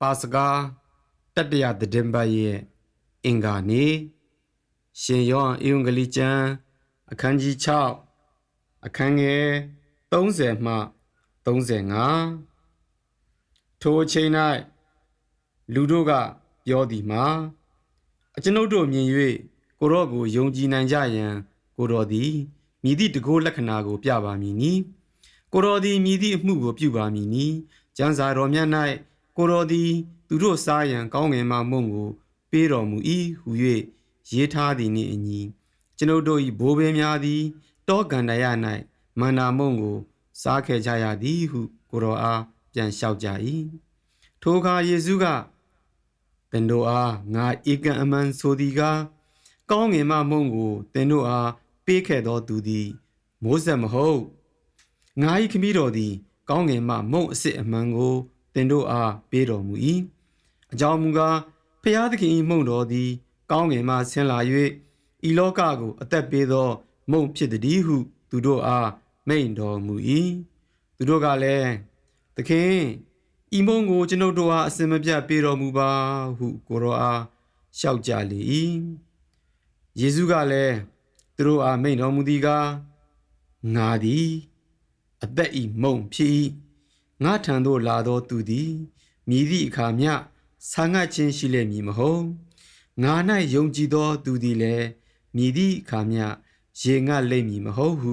ပါစကားတတရသတင်းပတ်ရဲ့အင်္ဂါနေ့ရှင်ယောဟန်ဧဝံဂေလိကျမ်းအခန်းကြီး6အခန်းငယ်30မှ35ထိုအချိန်၌လူတို့ကပြောသည်မှာအကျွန်ုပ်တို့မြင်၍ကိုရော့ကိုယုံကြည်နိုင်ကြရန်ကိုတော်သည်မြည်သည့်တကောလက္ခဏာကိုပြပါမည်နီကိုတော်သည်မြည်သည့်အမှုကိုပြုပါမည်နီကျမ်းစာတော်မြတ်၌ ကိုတော်သည် သူတို့စားရန်ကောင်းငင်မှမုံကိုပေးတော်မူ၏ဟု၍ရေးထားသည်နှင့်အညီကျွန်ုပ်တို့၏ဘိုးဘေးများသည် တောကန္တရ၌မန္နာမုံကို စားခဲ့ကြရသည်ဟု ကိုတော်အားပြန်လျှောက်ကြ၏ထိုအခါယေရှုကသင်တို့အားငါဧကံအမှန်ဆိုသည်ကားကောင်းငင်မှမုံကိုသင်တို့အားပေးခဲ့သောသူသည် မိုးဆက်မဟုတ်ငါ၏ခမည်းတော်သည် ကောင်းငင်မှမုံအစ်စ်အမှန်ကိုသ င်တို့အားပေးတော်မူ၏အကြောင်းမူကားဖျားသခင်၏မုံတော်သည် ကောင်းငင်မှဆင်းလာ၍ဤလောကကို အသက်ပေးသော မုံဖြစ်သည်ဟု သူတို့အားမိန့်တော်မူ၏သူတို့ကလည်းသခင်ဤမုံကိုကျွန်ုပ်တို့အားအစင်မပြတ်ပေးတော်မူပါဟုကိုရောအားလျှောက်ကြလေ၏ယေရှုကလည်းသူတို့အားမိန့်တော်မူသည်ကားငါသည်အသက်ဤမုံဖြစ်၏ ငါထံသို့လာသောသူသည်မြည်သည့်အခါမျှဆာငတ်ခြင်းရှိလိမ့်မည်မဟုတ်ငါ၌ယုံကြည်သောသူသည်လည်းမြည်သည့်အခါမျှရေငတ်လိမ့်မည်မဟုတ်ဟု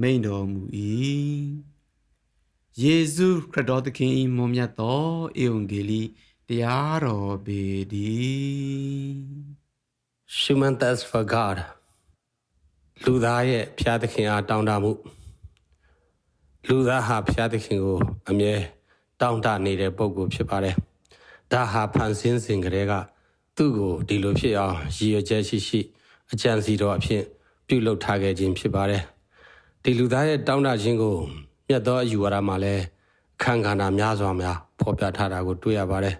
မိန့်တော်မူ၏ယေရှုခရစ်တော်သခင်၏မွန်မြတ်သောဧဝံဂေလိတရားတော်ပေတည်း Human thanks for God လူသားရဲ့ဖျားသခင်အားတောင်းတမှု လူသားဟာဖျားသခင်ကိုအမြဲတောင်းတနေတဲ့ပုံကိုဖြစ်ပါတယ်ဒါဟာဖန်ဆင်းစဉ်ကလေးကသူ့ကိုဒီလိုဖြစ်အောင်ရည်ရွယ်ချက်ရှိရှိအကြံစီတော်အဖြစ်ပြုလုပ်ထားခဲ့ခြင်းဖြစ်ပါတယ်ဒီလူသားရဲ့တောင်းတခြင်းကိုမြတ်သောအယူဝါဒမှာလည်းခန့်ခန္ဓာများစွာများဖော်ပြထားတာကိုတွေ့ရပါတယ်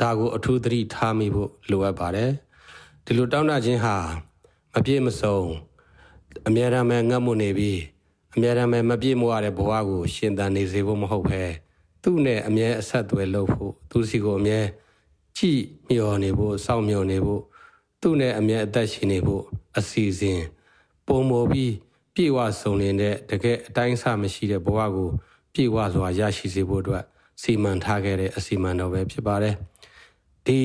ဒါကိုအထူးသတိထားမိဖို့လိုအပ်ပါတယ်ဒီလိုတောင်းတခြင်းဟာမပြည့်မစုံအမြဲတမ်းပဲငတ်မှုနေပြီး အမြဲတမ်းပဲမပြည့်မဝတဲ့ဘဝကိုရှင်သန်နေစေဖို့မဟုတ်ဘဲသူ့နဲ့အမြဲအဆက်အသွယ်လုပ်ဖို့သူစီကိုအမြဲကြည့်မျှော်နေဖို့စောင့်မျှော်နေဖို့သူ့နဲ့အမြဲအသက်ရှင်နေဖို့အစီအစဉ်ပုံမပြီးပြေဝဆုံနေတဲ့တကယ်အတိုင်းအဆမရှိတဲ့ဘဝကိုပြေဝစွာရရှိစေဖို့အတွက်စီမံထားခဲ့တဲ့အစီမံတော်ပဲဖြစ်ပါတယ်ဒီ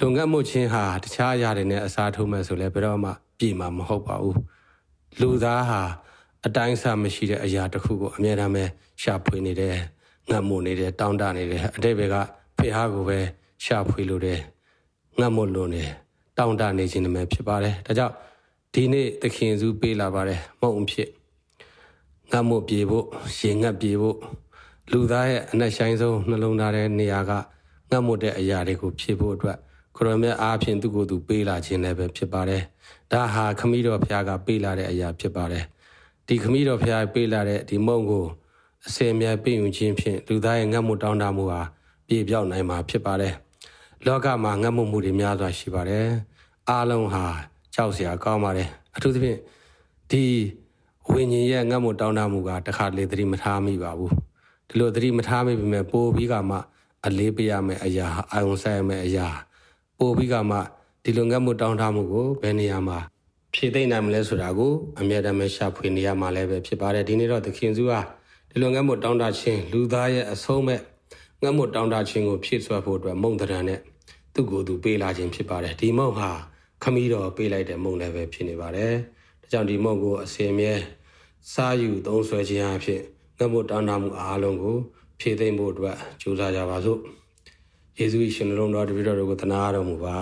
လုံငတ်မှုချင်းဟာတခြားအရာတွေနဲ့အစားထိုးမဲ့ဆိုလဲဘယ်တော့မှပြည်မှာမဟုတ်ပါဘူးလူသားဟာ အတိုင်းအဆမရှိတဲ့အရာတစ်ခုကိုအမြဲတမ်းပဲရှာဖွေနေတယ်ငတ်မှုနေတယ်တောင်းတနေတယ်အတိတ်ဘက်ကဖေဟာကိုပဲရှာဖွေလို့တယ်ငတ်မှုလို့နေတောင်းတနေခြင်းလည်းဖြစ်ပါတယ်ဒါကြောင့်ဒီနေ့သခင်စုပေးလာပါတယ်မဟုတ်ဖြစ်ငတ်မှုပြေဖို့ရင်ငတ်ပြေဖို့လူသားရဲ့အနက်ဆိုင်ဆုံးနှလုံးသားတဲ့နေရာကငတ်မှုတဲ့အရာတွေကိုဖြည့်ဖို့အတွက်ခရမက်အားဖြင့်သူ့ကိုယ်သူပေးလာခြင်းလည်းပဲဖြစ်ပါတယ်။ဒါဟာခမည်းတော်ဖခင်ကပေးလာတဲ့အရာဖြစ်ပါတယ်။ ဒီခမည်းတော်ဖခင်ပေးလာတဲ့ဒီမုံကိုအစင်မြဲပေးယူခြင်းဖြင့်လူသားရဲ့ငတ်မှုတောင်းတမှုဟာပြေပြောက်နိုင်မှာဖြစ်ပါတယ်။လောကမှာငတ်မှုမှုတွေများစွာရှိပါတယ်။အားလုံးဟာကြောက်စရာကောင်းပါတယ်။အထူးသဖြင့်ဒီဝိညာဉ်ရဲ့ငတ်မှုတောင်းတမှုကတခါလေသတိမထားမိပါဘူး။ဒီလိုသတိမထားမိပေမဲ့ပိုးပြီးကမှအလေးပေးရမယ့်အရာအာယုံဆိုင်ရမယ့်အရာပို့ပြီးကမှဒီလိုငတ်မှုတောင်းတမှုကိုဘယ်နေရာမှာ ဖြည့်သိမ့်နိုင်မလဲဆိုတာကိုအမြဲတမ်းပဲရှာဖွေနေရမှာလည်းပဲဖြစ်ပါတယ်ဒီနေ့တော့သခင်စုဟာဒီလိုငတ်မှုတောင်းတခြင်းလူသားရဲ့အဆုံးမဲ့ငတ်မှုတောင်းတခြင်းကိုဖြည့်ဆွတ်ဖို့အတွက်မုံတရံနဲ့သူ့ကိုယ်သူပေးလာခြင်းဖြစ်ပါတယ်ဒီမုံဟာခမီးတော်ပေးလိုက်တဲ့မုံလည်းပဲဖြစ်နေပါတယ်ဒါကြောင့်ဒီမုံကိုအစင်မြဲစားယူသုံးဆွဲခြင်းအဖြစ်ငတ်မှုတောင်းတမှုအားလုံးကိုဖြည့်သိမ့်ဖို့အတွက်ကြိုးစားကြပါစို့ယေရှုရှင်လုံးတော်တပည့်တော်တို့ကိုသနာတော်မူပါ